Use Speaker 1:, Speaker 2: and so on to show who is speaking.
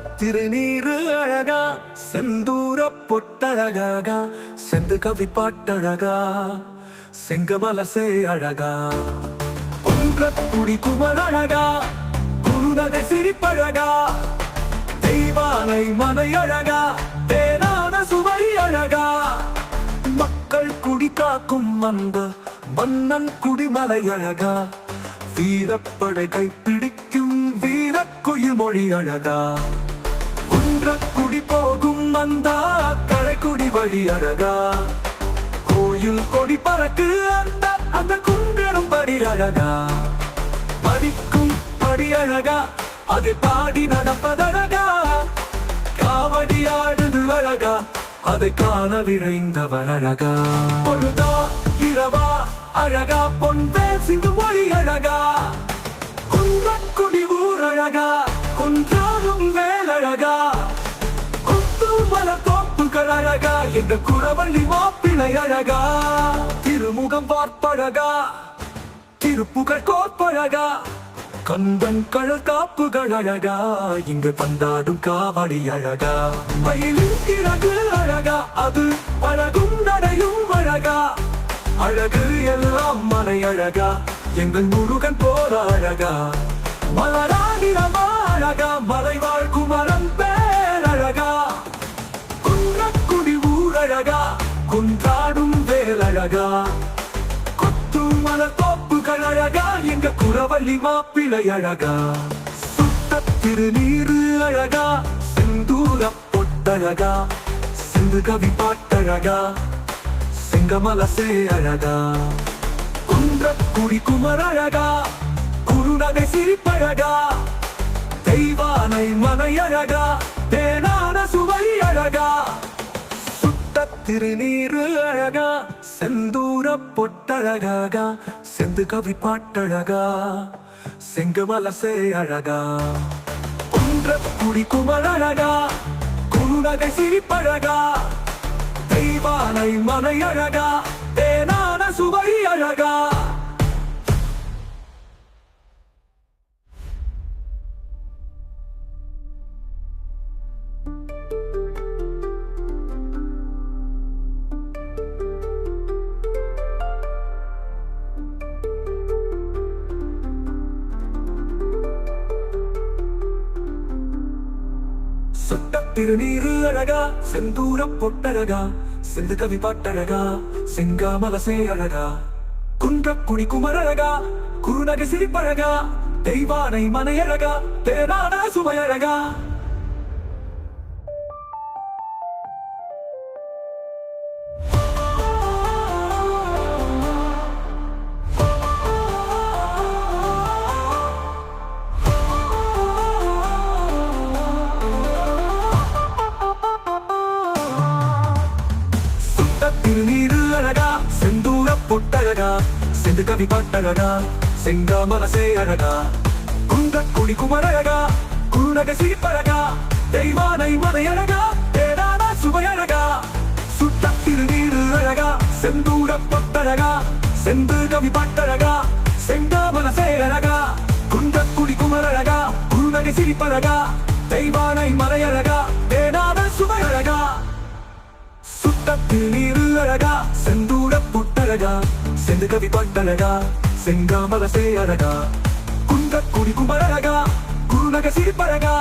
Speaker 1: திருநீரு அழகா செந்தூர பொட்டழகா செந்து கவி பாட்டழகா செங்கமலசே அழகா. குன்றக்குடி குமரழகா குருநகை சிரிப்பழகா தெய்வானை மனை அழகா தேனான சுவை அழகா. மக்கள் குடி காக்கும் அந்த மன்னன் குடிமலை அழகா. வீரப்படை கைப்பிடிக்கும் வீரக்குயில் மொழி அழகா? குடி போகும் வந்தா கரைக்குடி வழி அழகா? கோயில் கொடி பறக்கு அந்த அந்த குன்றரும் படி அழகா? படிக்கும் படி அழகா அது பாடி நடப்பதழகா? காவடி ஆடுது அழகா அதை காண விரைந்தவர் அழகா? பொழுதா இரவா அழகா பொன் பேசிந்து மொழி அழகா? அழகா குன்றாலும் வேலழகா கொத்து மல தோப்புகள் அழகா இந்த குறவள்ளி மாப்பிளை அழகா. திருமுகம் பார்ப்பழகா திருப்புகழ் கோப்பழகா கந்தன் கழல் காப்புகள் அழகா இங்கு பந்தாடும் காவடி அழகா. மயிலின் கிழகு அழகா அது அழகும் நடையும் அழகா. அழகு எல்லாம் மலை அழகா எங்கள் முருகன் போல அழகா. மலராகிரமா அழகா மலைவாழ் குமரன் பேரழகா. குன்றக்குடி ஊரழகா குன்றாடும் வேலழகா. கொத்து மலர் அழகா எங்க குறவள்ளி மாப்பிளை அழகா. சுத்த திருநீரு அழகா செந்தூர பொட்டழகா. சிந்து கவி பாட்டழகா செங்கமலசே அழகா. குன்றக்குடி குமரழகா புன்னகை சிரிப்பழகா தெய்வானை மனை அழகா தேனான சுவை அழகா சுத்த திருநீரு அழகா. செந்தூர பொட்டழகா. செந்து கவி பாட்டழகா. செங்கு செங்கமலசே அழகா. குன்றக்குடி குமரழகா குருநகை சிரிப்பழகா. தெய்வானை மனை அழகா தேனான சுவை அழகா. சுட்ட திருநீரு அழகா செந்தூர பொட்டழகா சிந்து கவி பாட்டழகா செங்காமலசே அழகா குன்ற குடி குமரழகா குருநகை சிரிப்பழகா தெய்வானை மனையழகா தேனான சுவையழகா பொட்டழகா செந்து கவி பாட்டழகா செங்காமலசே அழகா குந்த குடி குமரழகா குருநக சிரிப்பழகா தெய்வானை மதையழகா தேடானா சுவையழகா சுட்ட திருநீரு அழகா செந்தூர பொட்டழகா செந்து கவி பாட்டழகா செங்காமலசே அழகா குந்த குடி குமரழகா குருநக சிரிப்பழகா தெய்வானை மலையழகா தேடான சுவையழகா சுத்தத்தில் நீரு அழகா செந்தூர அழகா செந்து கவி பட்டழகா செங்காமலசே அழகா. குந்த குடி குமரகா குருநக சிரிப்பழகா